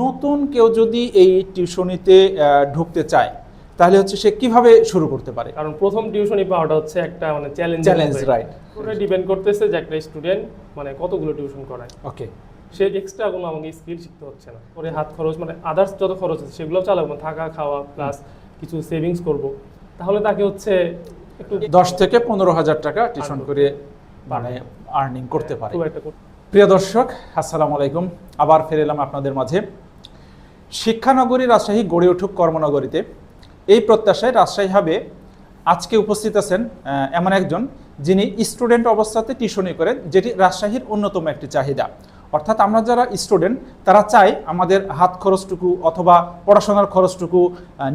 নতুন কেউ যদি এই টিউশনিতে ঢুকতে চায় তাহলে হচ্ছে সে কীভাবে শুরু করতে পারে? কারণ প্রথম টিউশনি পাওয়াটা হচ্ছে একটা মানে চ্যালেঞ্জ চ্যালেঞ্জ রাইট ওটা ডিপেন্ড করতেছে যে একটা স্টুডেন্ট মানে কতগুলো টিউশন করায়। ওকে সে এক্সট্রা কোনো আমাকে স্কিল শিখতে হচ্ছে না। ওরে হাত খরচ মানে আদার্স যত খরচ আছে সেগুলো চালাবো থাকা খাওয়া প্লাস কিছু সেভিংস করব। তাহলে তাকে হচ্ছে একটু দশ থেকে পনেরো হাজার টাকা টিউশন করে মানে আর্নিং করতে পারে। খুব প্রিয় দর্শক আসসালামু আলাইকুম। আবার ফিরে এলাম আপনাদের মাঝে। শিক্ষানগরী রাজশাহী গড়ে উঠুক কর্মনগরীতে, এই প্রত্যাশায় রাজশাহী হাবে আজকে উপস্থিত আছেন এমন একজন যিনি স্টুডেন্ট অবস্থাতে টিউশনি করেন, যেটি রাজশাহীর অন্যতম একটি চাহিদা। অর্থাৎ আমরা যারা স্টুডেন্ট, তারা চাই আমাদের হাত খরচটুকু অথবা পড়াশোনার খরচটুকু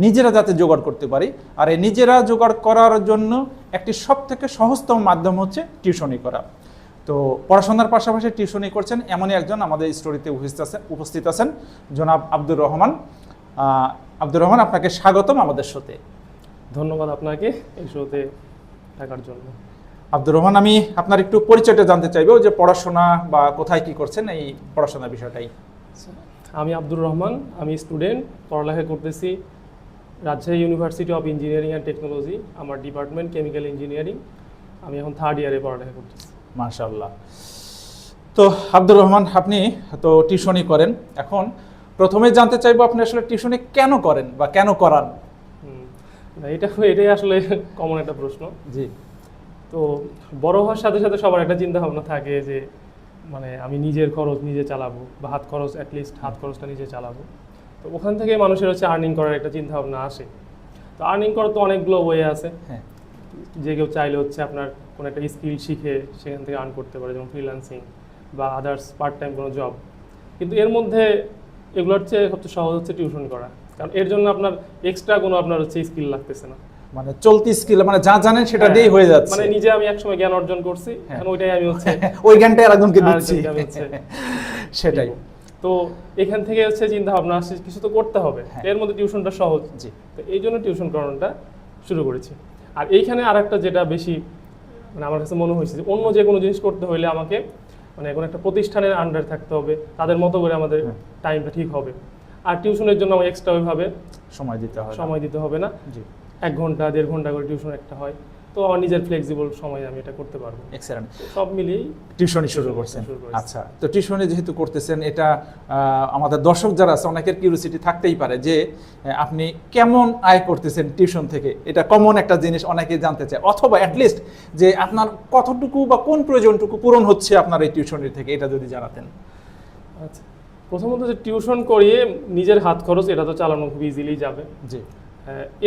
নিজেরা যাতে জোগাড় করতে পারি। আর এই নিজেরা জোগাড় করার জন্য একটি সব থেকে সহজতম মাধ্যম হচ্ছে টিউশনি করা। তো পড়াশোনার পাশাপাশি টিউশনি করছেন এমনই একজন আমাদের স্টোরিতে উপস্থিত আছেন উপস্থিত আছেন জনাব আব্দুর রহমান। আব্দুর রহমান আপনাকে স্বাগতম আমাদের সাথে ধন্যবাদ আপনাকে এই শোতে থাকার জন্য। আব্দুর রহমান আমি আপনার একটু পরিচয়টা জানতে চাইব যে পড়াশোনা বা কোথায় কি করছেন এই পড়াশোনার বিষয়টাই। আমি আব্দুর রহমান আমি স্টুডেন্ট পড়ালেখা করতেছি Rajshahi university of engineering and technology আমার ডিপার্টমেন্ট কেমিক্যাল ইঞ্জিনিয়ারিং আমি এখন থার্ড ইয়ারে পড়ালেখা করতেছি। মাশাল্লাহ তো আব্দুর রহমান আপনি তো টিউশনই করেন। এখন প্রথমে জানতে চাইব আপনি আসলে টিউশনি কেন করেন বা কেন করান? এটা এটাই আসলে কমন একটা প্রশ্ন। জি। তো বড় হওয়ার সাথে সাথে সবার একটা চিন্তা ভাবনা থাকে যে মানে আমি নিজের খরচ নিজে চালাবো বা হাত খরচ অ্যাটলিস্ট হাত খরচটা নিজে চালাবো। তো ওখান থেকে মানুষের হচ্ছে আর্নিং করার একটা চিন্তা ভাবনা আসে। তো আর্নিং করার তো অনেকগুলো ওয়ে আছে। হ্যাঁ। যে কেউ চাইলে হচ্ছে আপনার কোনো একটা স্কিল শিখে সেখান থেকে আর্ন করতে পারে যেমন ফ্রিল্যান্সিং বা আদার্স পার্ট টাইম কোনো জব কিন্তু এর মধ্যে এগুলোর চেয়ে সবচেয়ে সহজ হচ্ছে টিউশন করা। কারণ এর জন্য আপনার এক্সট্রা কোনো আপনার হচ্ছে স্কিল লাগতেছে না। মানে চলতি স্কিল মানে যা জানেন সেটা হ্যাঁ, দিয়েই হয়ে যাচ্ছে। মানে নিজে আমি একসময় জ্ঞান অর্জন করছি হ্যাঁ। এখন ওইটাই আমি হচ্ছে ওই জ্ঞানটা আরেকজনকে আরেকজনকে দিচ্ছি। সেটাই। তো এখান থেকে হচ্ছে চিন্তা ভাবনা আসছে কিছু তো করতে হবে। হ্যাঁ। এর মধ্যে টিউশনটা সহজ। জি। তো এই জন্য টিউশন করানোটা শুরু করেছি। আর এইখানে আর একটা যেটা বেশি মানে আমার কাছে মনে হয়েছে যে অন্য যে কোনো জিনিস করতে হলে আমাকে মানে কোনো একটা প্রতিষ্ঠানের আন্ডারে থাকতে হবে তাদের মতো করে আমাদের টাইমটা ঠিক হবে। আর টিউশনের জন্য আমার এক্সট্রা ওইভাবে সময় দিতে হবে সময় দিতে হবে না। জি। এক ঘণ্টা দেড় ঘণ্টা করে টিউশন একটা হয়। তো আমার নিজের ফ্লেক্সিবল সময় আমি এটা করতে পারব। এক্সেলেন্ট সব মিলিয়েই টিউশনি শুরু করছেন? আচ্ছা তো টিউশনি যেহেতু করতেছেন এটা আমাদের দর্শক যারা আছে অনেকের কিউরিসিটি থাকতেই পারে যে আপনি কেমন আয় করতেছেন টিউশন থেকে? এটা কমন একটা জিনিস অনেকে জানতে চায়। অথবা অ্যাটলিস্ট যে আপনার কতটুকু বা কোন প্রয়োজনটুকু পূরণ হচ্ছে আপনার এই টিউশনি থেকে এটা যদি জানাতেন। আচ্ছা প্রথমত যে টিউশন করিয়ে নিজের হাত খরচ এটা তো চালানো খুব ইজিলি যাবে। জি।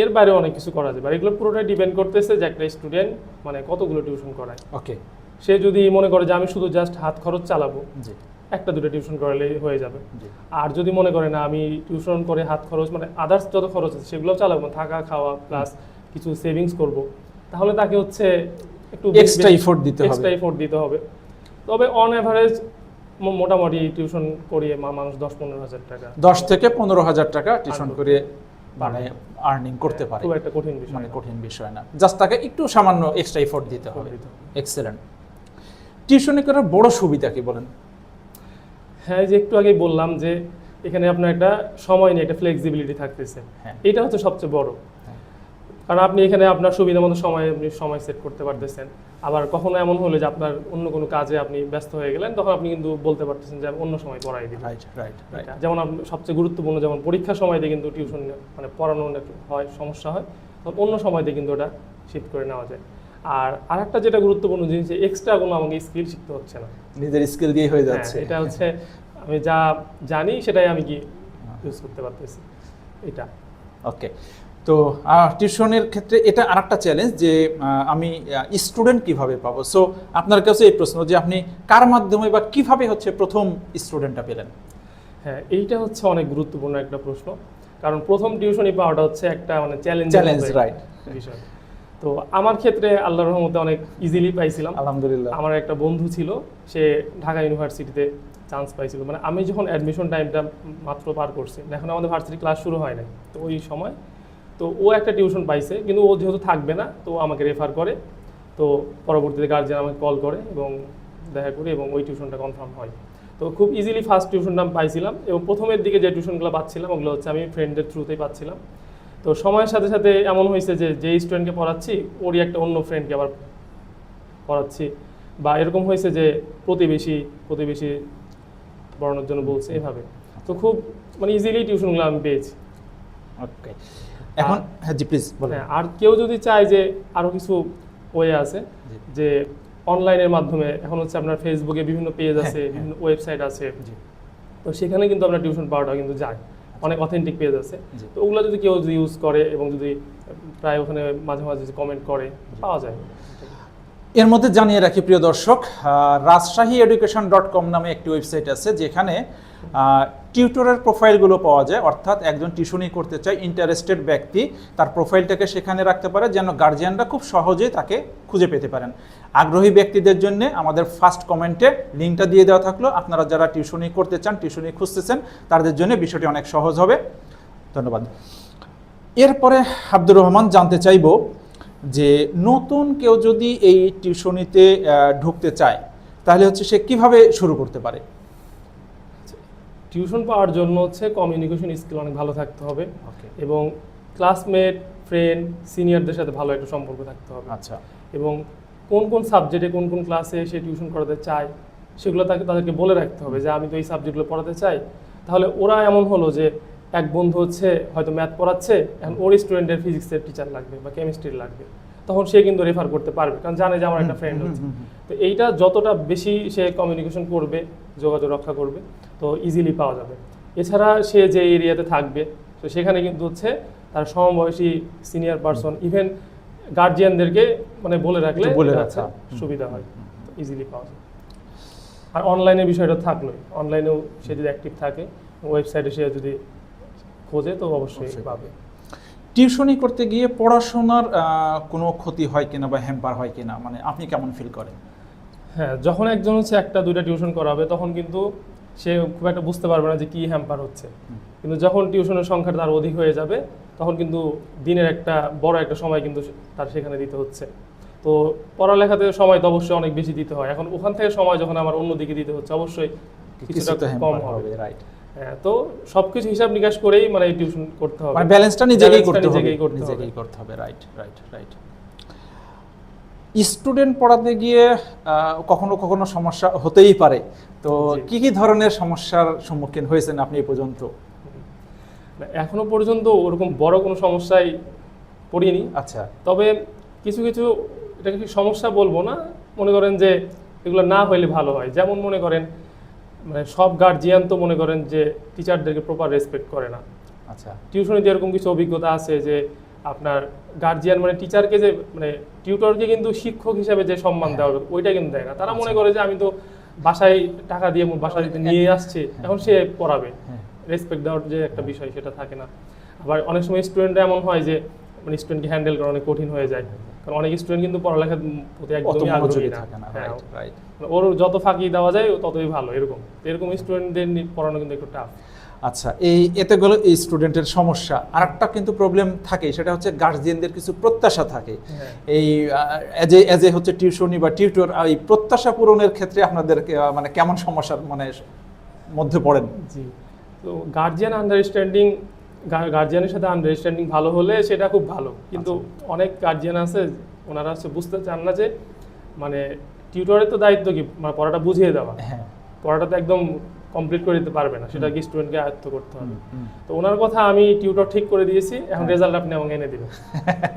এর বাইরে অনেক কিছু করা যাবে আর এগুলো পুরোটাই ডিপেন্ড করতেছে যে একটা স্টুডেন্ট মানে কতগুলো টিউশন করায়। ওকে সে যদি মনে করে যে আমি শুধু জাস্ট হাত খরচ চালাবো জি। একটা দুটো টিউশন করালেই হয়ে যাবে। আর যদি মনে করে না আমি টিউশন করে হাত খরচ মানে আদার্স যত খরচ আছে সেগুলো চালাবো থাকা খাওয়া প্লাস কিছু সেভিংস করব তাহলে তাকে হচ্ছে একটু এক্সট্রা এফোর্ট দিতে হবে। এক্সট্রা এফোর্ট দিতে হবে। তবে অন অ্যাভারেজ মোটামুটি টিউশন করিয়ে মানুষ দশ পনেরো হাজার টাকা। দশ থেকে পনেরো হাজার টাকা টিউশন Earn করে মানে আর্নিং করতে পারে। খুব একটা কঠিন বিষয় মানে কঠিন বিষয় না। জাস্ট তাকে একটু সামান্য এক্সট্রা এফোর্ট দিতে হবে। এক্সেলেন্ট টিউশনি করার বড় সুবিধা কি বলেন? হ্যাঁ যে একটু আগেই বললাম যে এখানে আপনার একটা সময় নিয়ে একটা ফ্লেক্সিবিলিটি থাকতেছে। হ্যাঁ। এটা হচ্ছে সবচেয়ে বড়। হ্যাঁ। কারণ আপনি এখানে আপনার সুবিধা মতো সময় আপনি সময় সেট করতে পারতেছেন। আবার কখনো এমন হলে যে আপনার অন্য কোনো কাজে আপনি ব্যস্ত হয়ে গেলেন তখন আপনি কিন্তু বলতে পারতেছেন যে আমি অন্য সময় পড়াই দিই রাইট রাইট যেমন আপনি- সবচেয়ে গুরুত্বপূর্ণ যেমন পরীক্ষার সময় দিয়ে কিন্তু টিউশন মানে পড়ানো হয় সমস্যা হয় তখন অন্য সময় দিয়ে কিন্তু ওটা শিফট করে নেওয়া যায়। আর আরেকটা যেটা গুরুত্বপূর্ণ জিনিস যে এক্সট্রা কোনো আমাকে স্কিল শিখতে হচ্ছে না। নিজের স্কিল দিয়ে হয়ে হ্যাঁ, যাচ্ছে। এটা হচ্ছে আমি যা জানি সেটাই আমি কি ইউজ করতে পারতেছি। এটা। ওকে তো টিউশনের ক্ষেত্রে এটা আরেকটা চ্যালেঞ্জ যে আমি স্টুডেন্ট কীভাবে পাবো? সো আপনার কাছে এই প্রশ্ন যে আপনি কার মাধ্যমে বা কীভাবে হচ্ছে প্রথম স্টুডেন্টটা পেলেন? হ্যাঁ এইটা হচ্ছে অনেক গুরুত্বপূর্ণ একটা প্রশ্ন। কারণ প্রথম টিউশনই পাওয়াটা হচ্ছে একটা মানে চ্যালেঞ্জ চ্যালেঞ্জ রাইট বিষয়। তো আমার ক্ষেত্রে আল্লাহর রহমতে অনেক ইজিলি পাইছিলাম। আলহামদুলিল্লাহ। আমার একটা বন্ধু ছিল সে ঢাকা ইউনিভার্সিটিতে চান্স পাইছিল। মানে আমি যখন অ্যাডমিশন টাইমটা মাত্র পার করছি এখন আমাদের ভার্সিটি ক্লাস শুরু হয় নাই। তো ওই সময় তো ও একটা টিউশন পাইছে, কিন্তু ও যেহেতু থাকবে না, তো আমাকে রেফার করে। তো পরবর্তীতে গার্জিয়ান আমাকে কল করে এবং দেখা করি এবং ওই টিউশনটা কনফার্ম হয়। তো তো খুব ইজিলি ফার্স্ট টিউশনটা আমি পাইছিলাম এবং প্রথমের দিকে যে টিউশনগুলো পাচ্ছিলাম, ওগুলো হচ্ছে আমি ফ্রেন্ডের থ্রুতেই পাচ্ছিলাম। তো সময়ের সাথে সাথে এমন হয়েছে যে, যেই স্টুডেন্টকে পড়াচ্ছি, ওরই একটা অন্য ফ্রেন্ডকে আবার পড়াচ্ছি। বা এরকম হয়েছে যে প্রতিবেশী প্রতিবেশী পড়ানোর জন্য বলছে এভাবে। তো খুব মানে ইজিলি টিউশনগুলো আমি পেয়েছি। ওকে এখন হ্যাঁ জি প্লিজ বলেন। হ্যাঁ আর কেউ যদি চায় যে আরও কিছু ওয়ে আছে যে অনলাইনের মাধ্যমে এখন হচ্ছে আপনার ফেসবুকে বিভিন্ন পেজ আছে হ্যাঁ, বিভিন্ন ওয়েবসাইট আছে। জি। তো সেখানে কিন্তু আপনার টিউশন পাওয়াটা কিন্তু যায়। অনেক অথেন্টিক পেজ আছে। তো ওগুলো যদি কেউ যদি ইউজ করে এবং যদি প্রায় ওখানে মাঝে মাঝে যদি কমেন্ট করে পাওয়া যায়। এর মধ্যে জানিয়ে রাখি, প্রিয় দর্শক রাজশাহী এডুকেশন ডট কম নামে একটি ওয়েবসাইট আছে, যেখানে টিউটরের প্রোফাইলগুলো পাওয়া যায়। অর্থাৎ একজন টিউশনি করতে চায় ইন্টারেস্টেড ব্যক্তি, তার প্রোফাইলটাকে সেখানে রাখতে পারে, যেন গার্জিয়ানরা খুব সহজেই তাকে খুঁজে পেতে পারেন। আগ্রহী ব্যক্তিদের জন্য আমাদের ফার্স্ট কমেন্টে লিঙ্কটা দিয়ে দেওয়া থাকল। আপনারা যারা টিউশনি করতে চান, টিউশনি খুঁজতেছেন, তাদের জন্য বিষয়টি অনেক সহজ হবে। ধন্যবাদ। এরপরে আব্দুর রহমান জানতে চাইব যে নতুন কেউ যদি এই টিউশনিতে ঢুকতে চায় তাহলে হচ্ছে সে কীভাবে শুরু করতে পারে? টিউশন পাওয়ার জন্য হচ্ছে কমিউনিকেশন স্কিল অনেক ভালো থাকতে হবে ওকে এবং ক্লাসমেট ফ্রেন্ড সিনিয়রদের সাথে ভালো একটা সম্পর্ক থাকতে হবে। আচ্ছা। এবং কোন কোন সাবজেক্টে কোন কোন ক্লাসে সে টিউশন করাতে চায় সেগুলো তাকে তাদেরকে বলে রাখতে হবে যে আমি তো এই সাবজেক্টগুলো পড়াতে চাই। তাহলে ওরা এমন হলো যে এক বন্ধু হচ্ছে হয়তো ম্যাথ পড়াচ্ছে এখন ওর স্টুডেন্টের ফিজিক্সের টিচার লাগবে বা কেমিস্ট্রির লাগবে। তখন সে কিন্তু রেফার করতে পারবে কারণ জানে যে আমার একটা ফ্রেন্ড হচ্ছে। তো এইটা যতটা বেশি সে কমিউনিকেশন করবে যোগাযোগ রক্ষা করবে তো ইজিলি পাওয়া যাবে। এছাড়া সে যে এরিয়াতে থাকবে তো সেখানে কিন্তু হচ্ছে তার সমবয়সী সিনিয়র পারসন ইভেন গার্জিয়ানদেরকে মানে বলে রাখলে বলে রাখা। সুবিধা হয় ইজিলি পাওয়া যায়। আর অনলাইনে বিষয়টা থাকলোই। অনলাইনেও সে যদি অ্যাক্টিভ থাকে ওয়েবসাইটে সে যদি খোঁজে তো অবশ্যই পাবে। টিউশনি করতে গিয়ে পড়াশোনার কোনো ক্ষতি হয় কিনা বা হ্যাম্পার হয় কিনা মানে আপনি কেমন ফিল করেন? হ্যাঁ যখন একজন হচ্ছে একটা দুইটা টিউশন করাবে তখন কিন্তু সে খুব একটা বুঝতে পারবে না যে কি হ্যাম্পার হচ্ছে। কিন্তু যখন টিউশনের সংখ্যা তার অধিক হয়ে যাবে তখন কিন্তু দিনের একটা বড় একটা সময় কিন্তু তার সেখানে দিতে হচ্ছে। তো পড়ালেখাতে সময় তো অবশ্যই অনেক বেশি দিতে হয়। এখন ওখান থেকে সময় যখন আমার অন্যদিকে দিতে হচ্ছে অবশ্যই কিছুটা কম হবে। রাইট হ্যাঁ তো সবকিছু হিসাব নিকাশ করেই মানে টিউশন করতে হবে। মানে ব্যালেন্সটা নিজেকেই করতে হবে। নিজেকেই করতে হবে। রাইট রাইট রাইট স্টুডেন্ট পড়াতে গিয়ে কখনো কখনো সমস্যা হতেই পারে। তো কি কি ধরনের সমস্যার সম্মুখীন হয়েছেন আপনি এই পর্যন্ত? এখনও পর্যন্ত ওরকম বড় কোনো সমস্যায় পড়িনি। আচ্ছা। তবে কিছু কিছু এটাকে কি সমস্যা বলব না? মনে করেন যে এগুলো না হইলে ভালো হয়। যেমন মনে করেন মানে সব গার্জিয়ান তো মনে করেন যে টিচারদেরকে প্রপার রেসপেক্ট করে না। আচ্ছা। টিউশনিতে এরকম কিছু অভিজ্ঞতা আছে যে আপনার গার্জিয়ান মানে টিচারকে যে মানে টিউটরকে কিন্তু শিক্ষক হিসাবে যে সম্মান দেওয়া হবে ওইটা কিন্তু দেয় না। তারা মনে করে যে আমি তো বাসায় টাকা দিয়ে বাসায় নিয়ে আসছি এখন সে পড়াবে। হ্যাঁ। রেসপেক্ট দেওয়ার যে একটা বিষয় সেটা থাকে না। আবার অনেক সময় স্টুডেন্ট এমন হয় যে মানে স্টুডেন্টকে হ্যান্ডেল করা অনেক কঠিন হয়ে যায়। কারণ অনেক স্টুডেন্ট কিন্তু পড়ালেখার প্রতি একদমই আগ্রহী থাকে না হ্যাঁ, রাইট রাইট ওর যত ফাঁকি দেওয়া যায় ততই ভালো এরকম। এরকম স্টুডেন্টদের পড়ানো কিন্তু একটু টাফ আচ্ছা এই এতে গেলো এই স্টুডেন্টের সমস্যা। আরেকটা কিন্তু প্রবলেম থাকে সেটা হচ্ছে গার্জিয়ানদের কিছু প্রত্যাশা থাকে। হ্যাঁ। এই এজ এ এজ এ হচ্ছে টিউশনি বা টিউটর এই প্রত্যাশা পূরণের ক্ষেত্রে আপনাদের মানে কেমন সমস্যার মানে মধ্যে পড়েন? জি। তো গার্জিয়ান আন্ডারস্ট্যান্ডিং গার্জিয়ানের সাথে আন্ডারস্ট্যান্ডিং ভালো হলে সেটা খুব ভালো। কিন্তু আচ্ছা। অনেক গার্জিয়ান আছে ওনারা হচ্ছে বুঝতে চান না যে মানে টিউটরের তো দায়িত্ব কি? মানে পড়াটা বুঝিয়ে দেওয়া। হ্যাঁ। পড়াটা তো একদম কমপ্লিট করে দিতে পারবে না সেটা কি স্টুডেন্টকে আয়ত্ত করতে হবে। তো ওনার কথা আমি টিউটর ঠিক করে দিয়েছি এখন হ্যাঁ। রেজাল্ট আপনি আমাকে এনে দিবেন।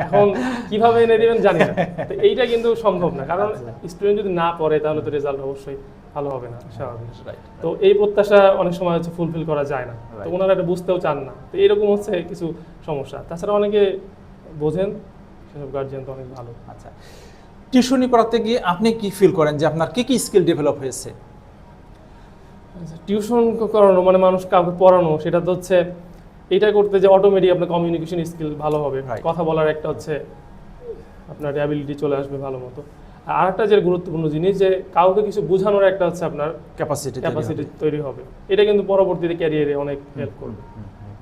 এখন কীভাবে এনে দিবেন জানি না। তো এইটা কিন্তু সম্ভব না কারণ আচ্ছা। স্টুডেন্ট যদি না পড়ে তাহলে তো রেজাল্ট অবশ্যই ভালো হবে না স্বাভাবিক। তো এই প্রত্যাশা অনেক সময় হচ্ছে ফুলফিল করা যায় না। তো ওনারা এটা বুঝতেও চান না। তো এরকম হচ্ছে কিছু সমস্যা। তাছাড়া অনেকে বোঝেন সেসব গার্জিয়ান তো অনেক ভালো। আচ্ছা টিউশনি করাতে গিয়ে আপনি কি ফিল করেন যে আপনার কি কি স্কিল ডেভেলপ হয়েছে? টিউশন করানো মানে মানুষ কাউকে পড়ানো সেটা তো হচ্ছে এটা করতে যে অটোমেটিক আপনার কমিউনিকেশন স্কিল ভালো হবে. কথা বলার একটা হচ্ছে আপনার অ্যাবিলিটি চলে আসবে ভালো মতো। আর আরেকটা যে গুরুত্বপূর্ণ জিনিস যে কাউকে কিছু বোঝানোর একটা হচ্ছে আপনার ক্যাপাসিটি ক্যাপাসিটি তৈরি হবে। এটা কিন্তু পরবর্তীতে ক্যারিয়ারে অনেক হেল্প করবে।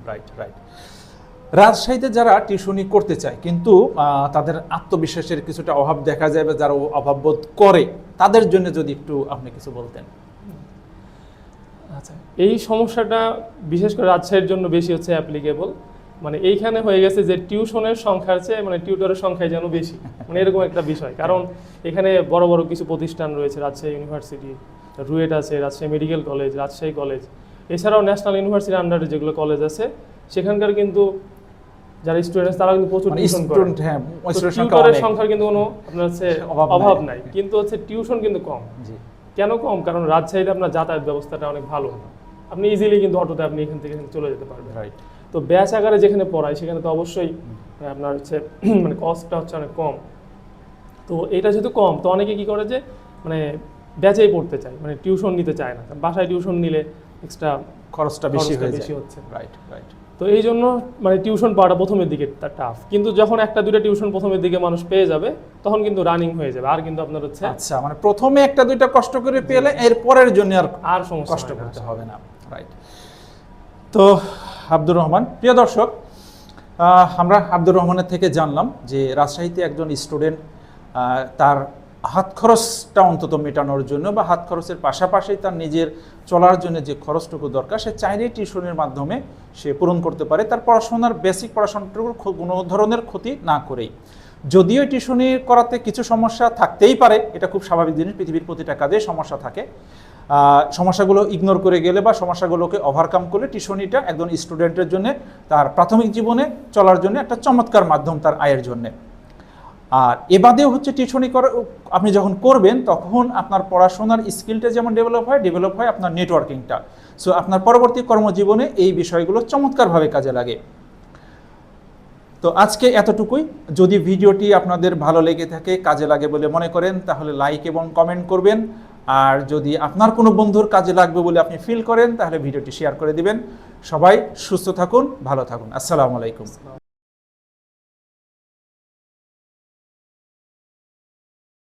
রাইট রাইট রাজশাহীতে যারা টিউশনি করতে চায় কিন্তু তাদের আত্মবিশ্বাসের কিছুটা অভাব দেখা যায় বা যারা অভাব বোধ করে তাদের জন্য যদি একটু আপনি কিছু বলতেন। আচ্ছা এই সমস্যাটা বিশেষ করে রাজশাহীর জন্য বেশি হচ্ছে অ্যাপ্লিকেবল মানে এইখানে হয়ে গেছে যে টিউশনের সংখ্যার চেয়ে মানে টিউটরের সংখ্যাই যেন বেশি। মানে এরকম একটা বিষয়। কারণ এখানে বড় বড় কিছু প্রতিষ্ঠান রয়েছে রাজশাহী ইউনিভার্সিটি রুয়েট আছে Rajshahi medical college Rajshahi college এছাড়াও ন্যাশনাল ইউনিভার্সিটির আন্ডারে যেগুলো কলেজ আছে সেখানকার কিন্তু যারা স্টুডেন্টস তারা কিন্তু প্রচুর মানে টিউশন করে। হ্যাঁ স্টুডেন্ট টিউটরের সংখ্যার কিন্তু কোনো আপনার হচ্ছে অভাব নাই। কিন্তু হচ্ছে টিউশন কিন্তু কম। কেন কম? কারণ রাজশাহীতে আপনার যাতায়াত ব্যবস্থাটা অনেক ভালো। আপনি ইজিলি কিন্তু অটোতে আপনি এখান থেকে চলে যেতে পারবেন। রাইট তো ব্যাচ আকারে যেখানে পড়ায় সেখানে তো অবশ্যই আপনার হচ্ছে মানে কস্টটা হচ্ছে অনেক কম। তো এটা যেহেতু কম তো অনেকে কি করে যে মানে ব্যাচেই পড়তে চায় মানে টিউশন নিতে চায় না। বাসায় টিউশন নিলে এক্সট্রা খরচটা বেশি বেশি হচ্ছে। রাইট রাইট তো এই জন্য মানে টিউশন পাওয়াটা প্রথমের দিকে তার টাফ কিন্তু যখন একটা দুইটা টিউশন প্রথমের দিকে মানুষ পেয়ে যাবে তখন কিন্তু রানিং হয়ে যাবে। আর কিন্তু আপনার হচ্ছে আচ্ছা মানে প্রথমে একটা দুইটা কষ্ট করে পেলে এর পরের জন্য আর আর সমস্যা কষ্ট করতে হবে না। রাইট তো আব্দুর রহমান। প্রিয় দর্শক আমরা আব্দুর রহমানের থেকে জানলাম যে রাজশাহীতে একজন স্টুডেন্ট তার হাত খরচটা অন্তত মেটানোর জন্য বা হাত খরচের পাশাপাশি তার নিজের চলার জন্য যে খরচটুকু দরকার, সে চাইলেই টিউশনের মাধ্যমে সে পূরণ করতে পারে। তার পড়াশোনার বেসিক পড়াশোনাটুকুর কোনো ধরনের ক্ষতি না করেই। যদিও টিউশনি করাতে কিছু সমস্যা থাকতেই পারে, এটা খুব স্বাভাবিক জিনিস, পৃথিবীর প্রতিটা কাজে সমস্যা থাকে। সমস্যাগুলো ইগনোর করে গেলে বা সমস্যাগুলোকে ওভারকাম করলে টিউশনিটা একজন স্টুডেন্টের জন্য, তার প্রাথমিক জীবনে চলার জন্য একটা চমৎকার মাধ্যম তার আয়ের জন্যে। আর এবাদেও হচ্ছে টিউশনি করা, আপনি যখন করবেন, তখন আপনার পড়াশোনার স্কিলটা যেমন ডেভেলপ হয় ডেভেলপ হয় আপনার নেটওয়ার্কিংটা সো আপনার পরবর্তী কর্মজীবনে এই বিষয়গুলো চমৎকারভাবে কাজে লাগে। তো আজকে এতটুকুই। যদি ভিডিওটি আপনাদের ভালো লেগে থাকে, কাজে লাগে বলে মনে করেন, তাহলে লাইক এবং কমেন্ট করবেন। আর যদি আপনার কোনো বন্ধুর কাজে লাগবে বলে আপনি ফিল করেন, তাহলে ভিডিওটি শেয়ার করে দিবেন। সবাই সুস্থ থাকুন, ভালো থাকুন। আসসালামু আলাইকুম।